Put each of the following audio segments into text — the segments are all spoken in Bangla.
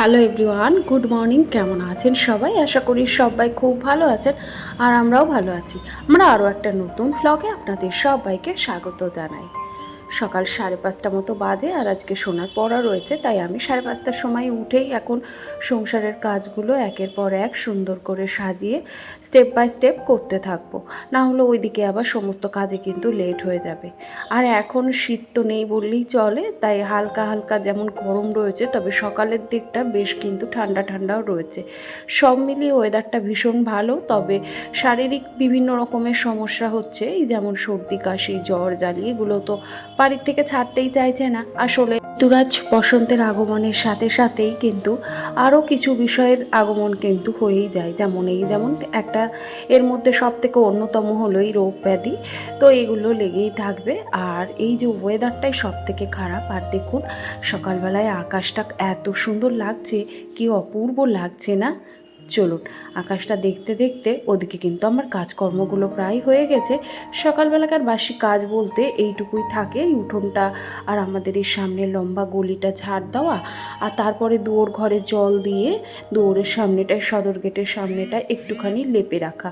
হ্যালো এভরিওয়ান গুড মর্নিং কেমন আছেন সবাই? আশা করি সবাই খুব ভালো আছেন আর আমরাও ভালো আছি। আমরা আরও একটা নতুন ব্লগে আপনাদের সবাইকে স্বাগত জানাই। সকাল সাড়ে পাঁচটা মতো বাজে আর আজকে সোনার পড়া রয়েছে, তাই আমি সাড়ে পাঁচটার সময় উঠেই এখন সংসারের কাজগুলো একের পর এক সুন্দর করে সাজিয়ে স্টেপ বাই স্টেপ করতে থাকব। না হলে ওইদিকে আবার সমস্ত কাজে কিন্তু লেট হয়ে যাবে। আর এখন শীত তো নেই বললেই চলে, তাই হালকা হালকা যেমন গরম রয়েছে, তবে সকালের দিকটা বেশ কিন্তু ঠান্ডা ঠান্ডাও রয়েছে। সব মিলিয়ে ওয়েদারটা ভীষণ ভালো, তবে শারীরিক বিভিন্ন রকমের সমস্যা হচ্ছে, এই যেমন সর্দি, কাশি, জ্বর জ্বালি এগুলো তো বাড়ির থেকে ছাড়তেই চাইছে না। আসলে ঋতুরাজ বসন্তের আগমনের সাথে সাথেই কিন্তু আরও কিছু বিষয়ের আগমন কিন্তু হয়েই যায়, যেমন এই যেমন একটা এর মধ্যে সব থেকে অন্যতম হলো এই রোগ ব্যাধি। তো এগুলো লেগেই থাকবে। আর এই যে ওয়েদারটাই সব থেকে খারাপ, আর দেখুন সকালবেলায় আকাশটা এত সুন্দর লাগছে, কি অপূর্ব লাগছে না? চলুন, আকাশটা দেখতে দেখতে ওদিকে কিন্তু আমার কাজকর্মগুলো প্রায় হয়ে গেছে। সকালবেলাকার বাসি কাজ বলতে এইটুকুই থাকে, এই উঠোনটা আর আমাদের এই সামনে লম্বা গলিটা ঝাড় দেওয়া আর তারপরে দুয়োর ঘরে জল দিয়ে দুয়োরের সামনেটায় সদর গেটের সামনেটা একটুখানি লেপে রাখা।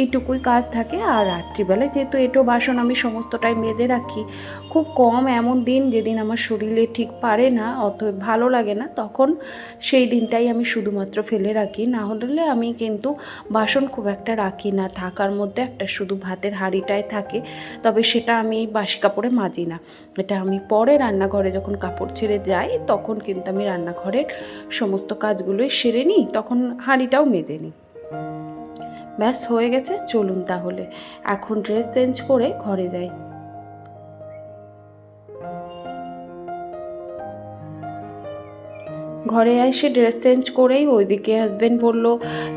এইটুকুই কাজ থাকে আর রাত্রিবেলায় যেহেতু এটো বাসন আমি সমস্তটাই মেজে রাখি, খুব কম এমন দিন যেদিন আমার শরীরে ঠিক পারে না অত ভালো লাগে না, তখন সেই দিনটাই আমি শুধুমাত্র ফেলে রাখি। না হলে আমি কিন্তু বাসন খুব একটা রাখি না। থাকার মধ্যে একটা শুধু ভাতের হাঁড়িটাই থাকে, তবে সেটা আমি বাসি কাপড়ে মাজি না। এটা আমি পরে রান্নাঘরে যখন কাপড় ছেড়ে যাই, তখন কিন্তু আমি রান্নাঘরের সমস্ত কাজগুলোই সেরে নিই, তখন হাঁড়িটাও মেজে নিই। ব্যাস, হয়ে গেছে, চলুন তাহলে। এখন ড্রেস চেঞ্জ করে ঘরে যাই। ঘরে এসে ড্রেস চেঞ্জ করেই ওইদিকে হাজব্যান্ড বলল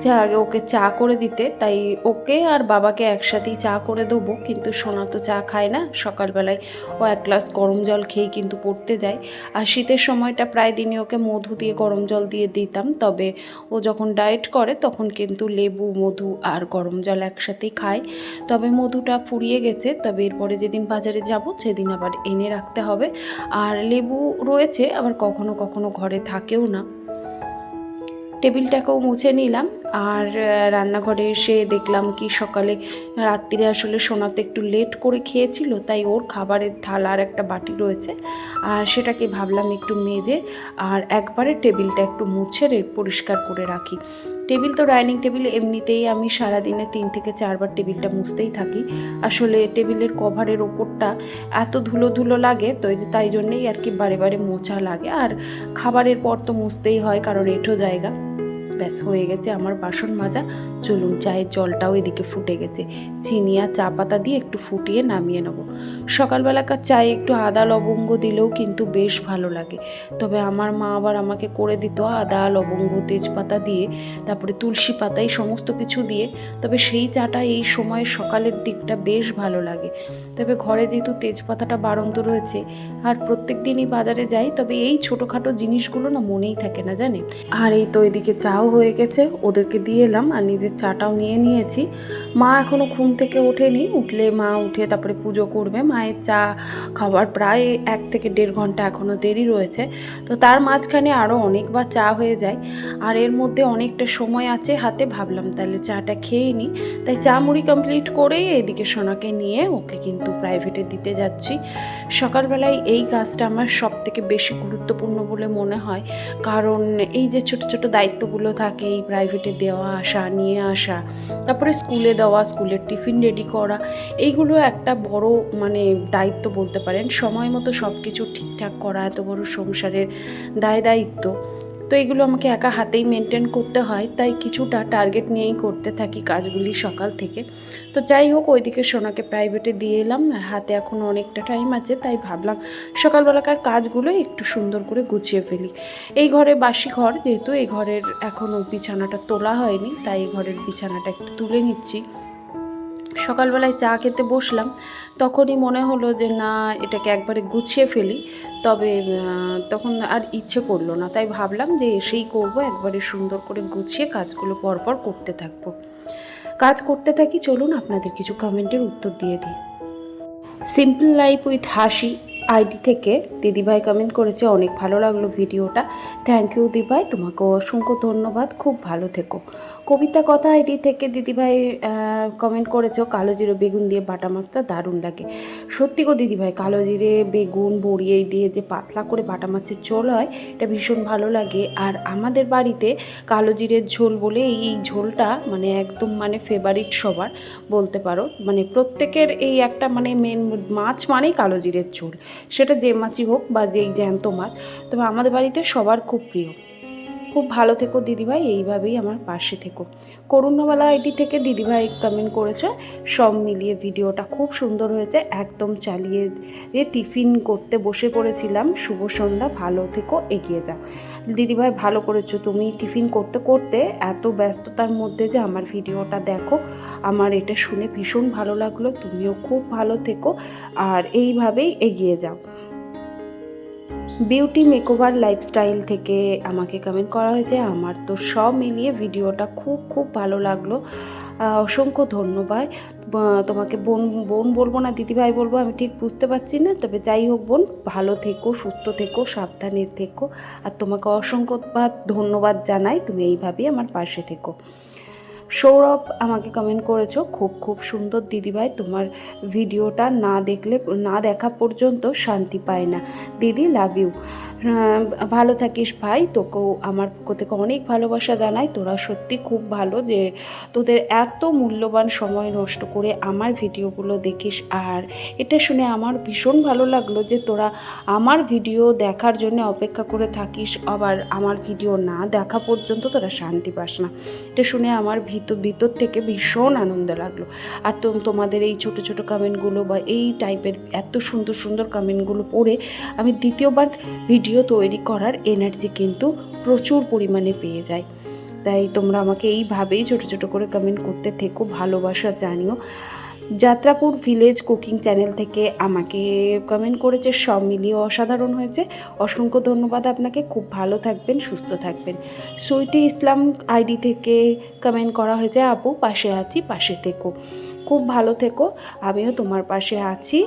যে আগে ওকে চা করে দিতে। তাই ওকে আর বাবাকে একসাথেই চা করে দেবো। কিন্তু সোনা তো চা খায় না। সকালবেলায় ও এক গ্লাস গরম জল খেয়েই কিন্তু পড়তে যায়। আর শীতের সময়টা প্রায় দিনই ওকে মধু দিয়ে গরম জল দিয়ে দিতাম। তবে ও যখন ডায়েট করে, তখন কিন্তু লেবু, মধু আর গরম জল একসাথেই খায়। তবে মধুটা ফুরিয়ে গেছে। তবে এরপরে যেদিন বাজারে যাব, সেদিন আবার এনে রাখতে হবে। আর লেবু রয়েছে, আবার কখনো কখনো ঘরে থাকেও না। টেবিলটাকেও মুছে নিলাম আর রান্নাঘরে এসে দেখলাম কি সকালে রাত্রিরে আসলে সোনাতে একটু লেট করে খেয়েছিল, তাই ওর খাবারের থালা আর একটা বাটি রয়েছে। আর সেটাকে ভাবলাম একটু মেজে আর একবারে টেবিলটা একটু মুছে পরিষ্কার করে রাখি। টেবিল তো ডাইনিং টেবিল, এমনিতেই আমি সারাদিনে তিন থেকে চারবার টেবিলটা মুছতেই থাকি। আসলে টেবিলের কভারের ওপরটা এত ধুলো ধুলো লাগে, তো তাই জন্যেই আর কি বারে বারে মোছা লাগে। আর খাবারের পর তো মুছতেই হয়, কারণ এঁঠো জায়গা। ব্যাস, হয়ে গেছে আমার বাসন মাজা। চলুন, চায়ের জলটাও এদিকে ফুটে গেছে। চিনি আর চা পাতা দিয়ে একটু ফুটিয়ে নামিয়ে নেব। সকালবেলাকার চায়ে একটু আদা, লবঙ্গ দিলেও কিন্তু বেশ ভালো লাগে। তবে আমার মা আবার আমাকে করে দিত আদা, লবঙ্গ, তেজপাতা দিয়ে, তারপরে তুলসী পাতা, এই সমস্ত কিছু দিয়ে। তবে সেই চাটা এই সময় সকালের দিকটা বেশ ভালো লাগে। তবে ঘরে যেহেতু তেজপাতাটা বাড়ন্ত রয়েছে, আর প্রত্যেক দিনই বাজারে যাই, তবে এই ছোটোখাটো জিনিসগুলো না মনেই থাকে না, জানেন? আর এই তো এদিকে চাও হয়ে গেছে, ওদেরকে দিয়ে এলাম আর নিজের চাটাও নিয়ে নিয়েছি। মা এখনও ঘুম থেকে ওঠেনি, উঠলে মা উঠে তারপরে পুজো করবে। মায়ের চা খাওয়ার প্রায় এক থেকে দেড় ঘণ্টা এখনও দেরি রয়েছে। তো তার মাঝখানে আরও অনেকবার চা হয়ে যায়। আর এর মধ্যে অনেকটা সময় আছে হাতে, ভাবলাম তাহলে চাটা খেয়ে নিই তাই চা মুড়ি কমপ্লিট করেই এদিকে সোনাকে নিয়ে ওকে কিন্তু প্রাইভেটে দিতে যাচ্ছি। সকালবেলায় এই কাজটা আমার সব থেকে বেশি গুরুত্বপূর্ণ বলে মনে হয়। কারণ এই যে ছোট ছোট দায়িত্বগুলো থাকে, এই প্রাইভেটে দেওয়া আসা, নিয়ে আসা, তারপরে স্কুলে দেওয়া স্কুলের টিফিন রেডি করা, এইগুলো একটা বড় মানে দায়িত্ব বলতে পারেন। সময় মতো সব কিছু ঠিকঠাক করা, এত বড় সংসারের দায় দায়িত্ব। তো এগুলো আমাকে একা হাতেই মেনটেন করতে হয়, তাই কিছুটা টার্গেট নিয়েই করতে থাকি কাজগুলি সকাল থেকে। তো যাই হোক, ওইদিকে সোনাকে প্রাইভেটে দিয়ে এলাম, আর হাতে এখন অনেকটা টাইম আছে, তাই ভাবলাম সকালবেলাকার কাজগুলো একটু সুন্দর করে গুছিয়ে ফেলি। এই ঘরে বাসি ঘর, যেহেতু এই ঘরের এখনও বিছানাটা তোলা হয়নি, তাই এই ঘরের বিছানাটা একটু তুলে নিচ্ছি। সকালবেলায় চা খেতে বসলাম, তখনই মনে হলো যে না, এটাকে একবারে গুছিয়ে ফেলি। তবে তখন আর ইচ্ছে করল না। তাই ভাবলাম যে এসেই করব, একবারে সুন্দর করে গুছিয়ে কাজগুলো পরপর করতে থাকব। কাজ করতে থাকি, চলুন আপনাদের কিছু কমেন্টের উত্তর দিয়ে দিই। Simple life with Hashi ID থেকে দিদিভাই কমেন্ট করেছে, অনেক ভালো লাগল ভিডিওটা। থ্যাংক ইউ দিদিভাই তোমাকে অসংখ্য ধন্যবাদ, খুব ভালো থেকো। কবিতা কথা আইডি থেকে দিদিভাই কমেন্ট করেছ, কালো জিরে বেগুন দিয়ে বাটা মাছটা দারুণ লাগে। সত্যি গো দিদিভাই, কালো জিরে বেগুন বড়িয়ে দিয়ে যে পাতলা করে বাটা মাছের ঝোল হয়, এটা ভীষণ ভালো লাগে। আর আমাদের বাড়িতে কালো জিরের ঝোল বলে এই ঝোলটা মানে একদম মানে ফেভারিট সবার, বলতে পারো। মানে প্রত্যেকের এই একটা মানে মেন মাছ মানেই কালো জিরের ঝোল। সেটা যে মাছই হোক বা যেই জ্যান্ত মাছ তবে আমাদের বাড়িতে সবার খুব প্রিয়। খুব ভালো থেকো দিদিভাই, এইভাবেই আমার পাশে থেকো। করুণাবালা আইডি থেকে দিদিভাই কমেন্ট করেছে, সব মিলিয়ে ভিডিওটা খুব সুন্দর হয়েছে, একদম চালিয়ে টিফিন করতে বসে পড়েছিলাম। শুভ সন্ধ্যা, ভালো থেকো, এগিয়ে যাও। দিদিভাই, ভালো করেছ তুমি টিফিন করতে করতে, এত ব্যস্ততার মধ্যে যে আমার ভিডিওটা দেখো, আমার এটা শুনে ভীষণ ভালো লাগল, তুমিও খুব ভালো থেকো, আর এইভাবেই এগিয়ে যাও। বিউটি মেকওভার লাইফস্টাইল থেকে আমাকে কমেন্ট করা হয়েছে। আমার তো সব মিলিয়ে ভিডিওটা খুব খুব ভালো লাগল। অসংখ্য ধন্যবাদ। তোমাকে বোন বোন বলব না, দিদিভাই বলব, আমি ঠিক বুঝতে পারছি না। তবে যাই হোক বোন, ভালো থেকো, সুস্থ থেকো, সাবধানে থেকো। আর তোমাকে অসংখ্য ধন্যবাদ জানাই, তুমি এইভাবেই আমার পাশে থেকো। সৌরভ আমাকে কমেন্ট করেছ, খুব খুব সুন্দর দিদিভাই, তোমার ভিডিওটা না দেখলে, না দেখা পর্যন্ত শান্তি পায় না। দিদি লাভ ইউ ভালো থাকিস ভাই, তোকেও আমার পক্ষ থেকে অনেক ভালোবাসা জানাই। তোরা সত্যি খুব ভালো যে তোদের এত মূল্যবান সময় নষ্ট করে আমার ভিডিওগুলো দেখিস। আর এটা শুনে আমার ভীষণ ভালো লাগল যে তোরা আমার ভিডিও দেখার জন্য অপেক্ষা করে থাকিস। আবার আমার ভিডিও না দেখা পর্যন্ত তোরা শান্তি পাস না। এটা শুনে আমার ভিতর ভিতর থেকে ভীষণ আনন্দ লাগল। আর তো তোমাদের এই ছোট ছোট কমেন্টগুলো বা এই টাইপের এত সুন্দর সুন্দর কমেন্টগুলো পড়ে আমি দ্বিতীয়বার ভিডিও তৈরি করার এনার্জি কিন্তু প্রচুর পরিমাণে পেয়ে যাই। তাই তোমরা আমাকে এইভাবেই ছোট ছোট করে কমেন্ট করতে থেকো, ভালোবাসা জানিও। যাত্রাপুর ভিলেজ কুকিং চ্যানেল থেকে আমাকে কমেন্ট করেছে, সব মিলিয়ে অসাধারণ হয়েছে। অসংখ্য ধন্যবাদ আপনাকে, খুব ভালো থাকবেন, সুস্থ থাকবেন। সুইটি ইসলাম আইডি থেকে কমেন্ট করা হয়েছে, আপু, পাশে আছি, পাশে থেকো। খুব ভালো থেকো, আমিও তোমার পাশে আছি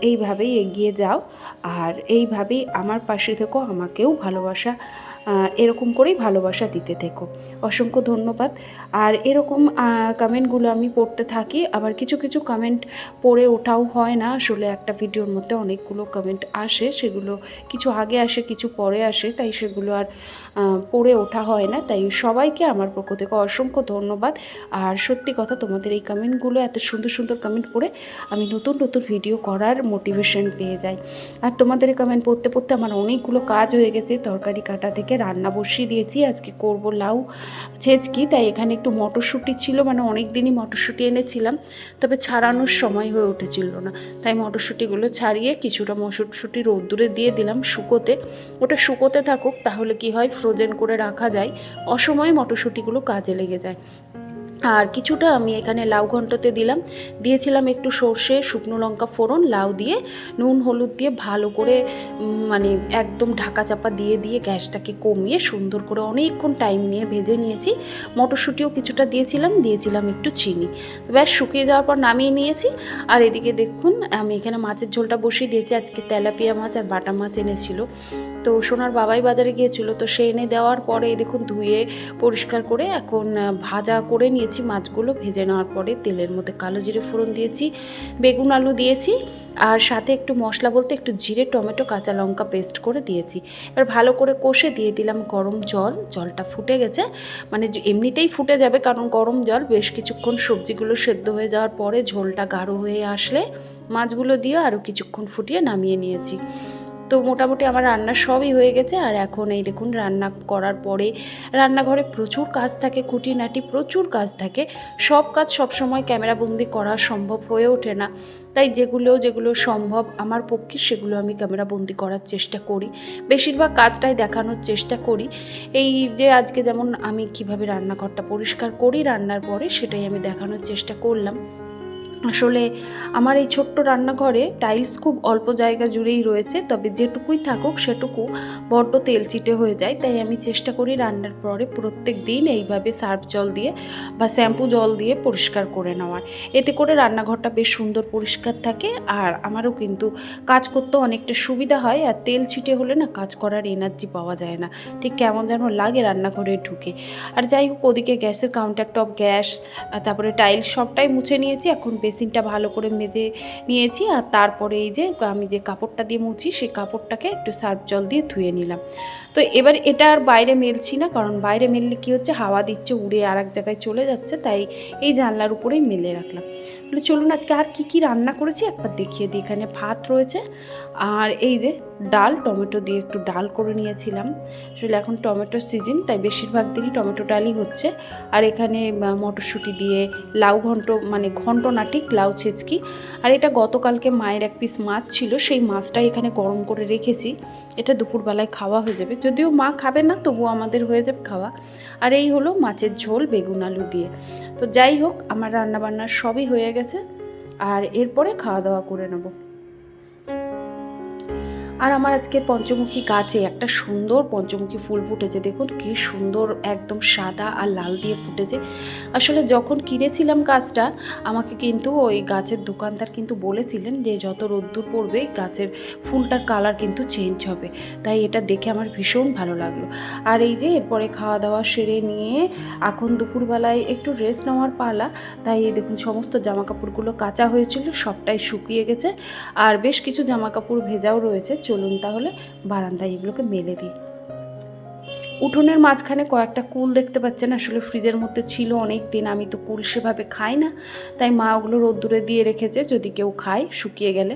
এইভাবেই এগিয়ে যাও। আর এইভাবেই আমার পাশে থেকো, আমাকেও ভালোবাসা। এরকম করেই ভালোবাসা দিতে থেকো। অসংখ্য ধন্যবাদ। আর এরকম কমেন্টগুলো আমি পড়তে থাকি, আবার কিছু কিছু কমেন্ট পড়ে ওঠাও হয় না। আসলে একটা ভিডিওর মধ্যে অনেকগুলো কমেন্ট আসে, সেগুলো কিছু আগে আসে, কিছু পরে আসে, তাই সেগুলো আর পড়ে ওঠা হয় না। তাই সবাইকে আমার পক্ষ থেকে অসংখ্য ধন্যবাদ। আর সত্যি কথা, তোমাদের এই কমেন্টগুলো এত সুন্দর সুন্দর কমেন্ট পড়ে আমি নতুন নতুন ভিডিও করার মোটিভেশন পেয়ে যাই। আর তোমাদের কমেন্ট পড়তে পড়তে আমার অনেকগুলো কাজ হয়ে গেছে, তরকারি কাটা থেকে রান্না বসিয়ে দিয়েছি, আজকে করব লাউ ছেঁচকি, তাই এখানে একটু মটরশুঁটি ছিল মানে অনেক দিনই মটরশুঁটি এনেছিলাম, তবে ছাড়ানোর সময় হয়ে উঠেছিল না। তাই মটরশুঁটিগুলো ছাড়িয়ে কিছুটা মটরশুঁটি রোদ্দুরে দিয়ে দিলাম শুকোতে। ওটা শুকোতে থাকুক, তাহলে কি হয় ফ্রোজেন করে রাখা যায়, অসময়ে মটরশুঁটিগুলো কাজে লেগে যায়। আর কিছুটা আমি এখানে লাউ ঘন্টতে দিলাম। দিয়েছিলাম একটু সর্ষে, শুকনো লঙ্কা ফোড়ন, লাউ দিয়ে নুন, হলুদ দিয়ে ভালো করে মানে একদম ঢাকা চাপা দিয়ে দিয়ে গ্যাসটাকে কমিয়ে সুন্দর করে অনেকক্ষণ টাইম নিয়ে ভেজে নিয়েছি। মটরশুঁটিও কিছুটা দিয়েছিলাম দিয়েছিলাম একটু চিনি। ব্যাস, শুকিয়ে যাওয়ার পর নামিয়ে নিয়েছি। আর এদিকে দেখুন, আমি এখানে মাছের ঝোলটা বসিয়ে দিয়েছি। আজকে তেলাপিয়া মাছ আর বাটা মাছ এনেছিল। তো সোনার বাবাই বাজারে গিয়েছিল, তো সে এনে দেওয়ার পরে দেখুন ধুয়ে পরিষ্কার করে এখন ভাজা করে নিয়েছি, মাছগুলো ভেজে নেওয়ার পরে তেলের মধ্যে কালো জিরে ফোড়ন দিয়েছি, বেগুন আলু দিয়েছি, আর সাথে একটু মশলা বলতে একটু জিরে, টমেটো, কাঁচা লঙ্কা পেস্ট করে দিয়েছি। এবার ভালো করে কষে দিয়ে দিলাম গরম জল, জলটা ফুটে গেছে মানে এমনিতেই ফুটে যাবে কারণ গরম জল, বেশ কিছুক্ষণ সবজিগুলো সেদ্ধ হয়ে যাওয়ার পরে ঝোলটা গাঢ় হয়ে আসলে মাছগুলো দিয়ে আরও কিছুক্ষণ ফুটিয়ে নামিয়ে নিয়েছি। তো মোটামুটি আমার রান্না সবই হয়ে গেছে। আর এখন এই দেখুন, রান্না করার পরে রান্নাঘরে প্রচুর কাজ থাকে, খুঁটিনাটি প্রচুর কাজ থাকে। সব কাজ সব সময় ক্যামেরাবন্দি করা সম্ভব হয়ে ওঠে না। তাই যেগুলো যেগুলো সম্ভব আমার পক্ষে, সেগুলো আমি ক্যামেরাবন্দি করার চেষ্টা করি। বেশিরভাগ কাজটাই দেখানোর চেষ্টা করি। এই যে আজকে যেমন আমি কীভাবে রান্নাঘরটা পরিষ্কার করি রান্নার পরে, সেটাই আমি দেখানোর চেষ্টা করলাম। আসলে আমার এই ছোট্ট রান্নাঘরে টাইলস খুব অল্প জায়গা জুড়েই রয়েছে, তবে যেটুকুই থাকুক সেটুকু বড্ড তেল চিটে হয়ে যায়, তাই আমি চেষ্টা করি রান্নার পরে প্রত্যেক দিন এইভাবে সার্ফ জল দিয়ে বা শ্যাম্পু জল দিয়ে পরিষ্কার করে নেওয়ার। এতে করে রান্নাঘরটা বেশ সুন্দর পরিষ্কার থাকে আর আমারও কিন্তু কাজ করতে অনেকটা সুবিধা হয় আর তেল ছিটে হলে না কাজ করার এনার্জি পাওয়া যায় না, ঠিক কেমন যেন লাগে রান্নাঘরে ঢুকে। আর যাই হোক, ওদিকে গ্যাসের কাউন্টার টপ গ্যাস, তারপরে টাইলস সবটাই মুছে নিয়েছি, এখন বেসিনটা ভালো করে মেজে নিয়েছি আর তারপরে এই যে আমি যে কাপড়টা দিয়ে মুছি সেই কাপড়টাকে একটু সার্ফ জল দিয়ে ধুয়ে নিলাম। তো এবার এটা আর বাইরে মেলছি না, কারণ বাইরে মেললে কী হচ্ছে, হাওয়া দিচ্ছে, উড়ে আর এক জায়গায় চলে যাচ্ছে, তাই এই জানলার উপরেই মেলে রাখলাম। তাহলে চলুন আজকে আর কি কি রান্না করেছি একবার দেখিয়ে দিই, এখানে ভাত রয়েছে আর এই যে ডাল, টমেটো দিয়ে একটু ডাল করে নিয়েছিলাম। আসলে এখন টমেটোর সিজন তাই বেশিরভাগ দিনই টমেটো ডালই হচ্ছে। আর এখানে মটরশুঁটি দিয়ে লাউ ঘন্ট মানে ঘন্ট না ঠিক, লাউ ছেচকি। আর এটা গতকালকে মায়ের এক পিস মাছ ছিল, সেই মাছটাই এখানে গরম করে রেখেছি। এটা দুপুরবেলায় খাওয়া হয়ে যাবে। যদিও মা খাবে না, তবু আমাদের হয়ে যাবে খাওয়া। আর এই হলো মাছের ঝোল বেগুন আলু দিয়ে। তো যাই হোক, আমার রান্নাবান্না সবই হয়ে গেছে। আর এরপরে খাওয়া দাওয়া করে নেব। আর আমার আজকে পঞ্চমুখী গাছে একটা সুন্দর পঞ্চমুখী ফুল ফুটেছে। দেখুন কি সুন্দর একদম সাদা আর লাল দিয়ে ফুটেছে। আসলে যখন কিনেছিলাম গাছটা, আমাকে কিন্তু ওই গাছের দোকানদার কিন্তু বলেছিলেন যে যত রোদ্দুর পড়বে, গাছের ফুলটার কালার কিন্তু চেঞ্জ হবে। তাই এটা দেখে আমার ভীষণ ভালো লাগল। আর এই যে এরপরে খাওয়া দাওয়া সেরে নিয়ে এখন দুপুরবেলায় একটু রেস্ট নেওয়ার পালা। তাই এই দেখুন সমস্ত জামা কাপড়গুলো কাঁচা হয়েছিল, সবটাই শুকিয়ে গেছে। আর বেশ কিছু জামা কাপড় ভেজাও রয়েছে। চলুন তাহলে বারান্দায় এগুলোকে মেলে দিই। উঠোনের মাঝখানে কয়েকটা কুল দেখতে পাচ্ছেন। আসলে ফ্রিজের মধ্যে ছিল অনেক দিন আমি তো কুল সেভাবে খাই না। তাই মা ওগুলো রোদ্দুরে দিয়ে রেখেছে, যদি কেউ খায় শুকিয়ে গেলে।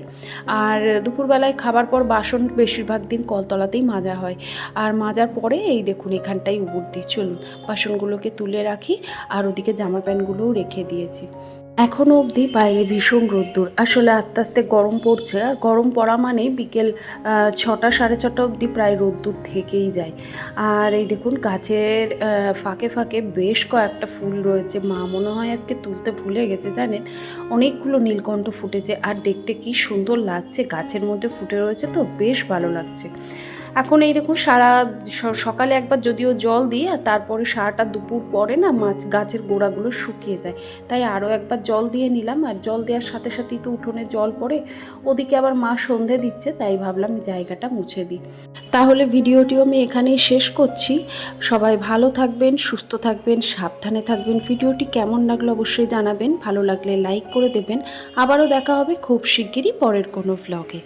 আর দুপুরবেলায় খাবার পর বাসন বেশিরভাগ দিন কলতলাতেই মাজা হয়। আর মাজার পরে এই দেখুন, এখানটাই উবুর দিই। চলুন, বাসনগুলোকে তুলে রাখি। আর ওদিকে জামা প্যান্টগুলোও রেখে দিয়েছি। এখনও অবধি বাইরে ভীষণ রোদ্দুর। আসলে আস্তে আস্তে গরম পড়ছে, আর গরম পড়া মানে বিকেল ছটা, সাড়ে ছটা অবধি প্রায় রোদ্দুর থেকেই যায়। আর এই দেখুন গাছের ফাঁকে ফাঁকে বেশ কয়েকটা ফুল রয়েছে। মা মনে হয় আজকে তুলতে ভুলে গেছে, জানেন? অনেকগুলো নীলকণ্ঠ ফুটেছে, আর দেখতে কি সুন্দর লাগছে। গাছের মধ্যে ফুটে রয়েছে তো, বেশ ভালো লাগছে। এখন এই দেখুন, সারা সকালে একবার যদিও জল দিই আর তারপরে সারাটা দুপুর পরে না মাছ, গাছের গোড়াগুলো শুকিয়ে যায়। তাই আরও একবার জল দিয়ে নিলাম। আর জল দেওয়ার সাথে সাথেই তো উঠোনে জল পড়ে, ওদিকে আবার মা সন্ধে দিচ্ছে, তাই ভাবলাম জায়গাটা মুছে দিই। তাহলে ভিডিওটিও আমি এখানেই শেষ করছি। সবাই ভালো থাকবেন, সুস্থ থাকবেন, সাবধানে থাকবেন। ভিডিওটি কেমন লাগল অবশ্যই জানাবেন। ভালো লাগলে লাইক করে দেবেন। আবারও দেখা হবে খুব শিগগিরই পরের কোনো ভ্লগে